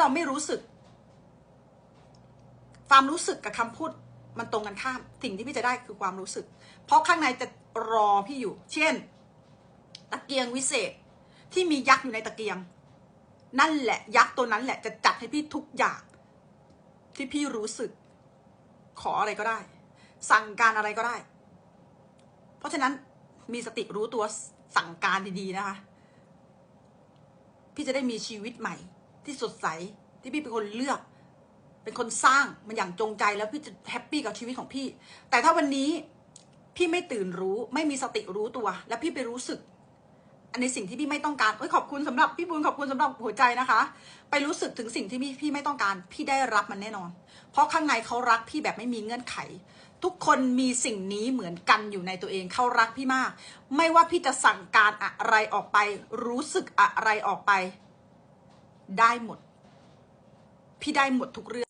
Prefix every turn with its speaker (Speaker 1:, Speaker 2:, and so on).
Speaker 1: เราไม่รู้สึก ความรู้สึกกับคำพูดมันตรงกันข้าม สิ่งที่พี่จะได้คือความรู้สึก เพราะข้างในจะรอพี่อยู่ เช่น ตะเกียงวิเศษที่มียักษ์อยู่ในตะเกียง นั่นแหละ ยักษ์ตัวนั้นแหละจะจัดให้พี่ทุกอย่าง ที่พี่รู้สึก ขออะไรก็ได้ สั่งการอะไรก็ได้ เพราะฉะนั้นมีสติรู้ตัวสั่งการดีๆนะคะ พี่จะได้มีชีวิตใหม่ ที่สดใสที่พี่เป็นคนเลือก เป็นคนสร้างมันอย่างจงใจแล้วพี่จะแฮปปี้กับชีวิตของพี่ แต่ถ้าวันนี้พี่ไม่ตื่นรู้ไม่มีสติรู้ตัว แล้วพี่ไปรู้สึก อันในสิ่งที่พี่ไม่ต้องการเอ้ยขอบคุณสำหรับพี่บุญขอบคุณสำหรับหัวใจนะคะ ไปรู้สึกถึงสิ่งที่พี่พี่ไม่ต้องการ พี่ได้รับมันแน่นอน เพราะข้างในเขารักพี่แบบไม่มีเงื่อนไข ทุกคนมีสิ่งนี้เหมือนกันอยู่ในตัวเองเขารักพี่มาก ไม่ว่าพี่จะสั่งการอะไรออกไป รู้สึกอะไรออกไป ได้หมด พี่ได้หมดทุกเรื่อง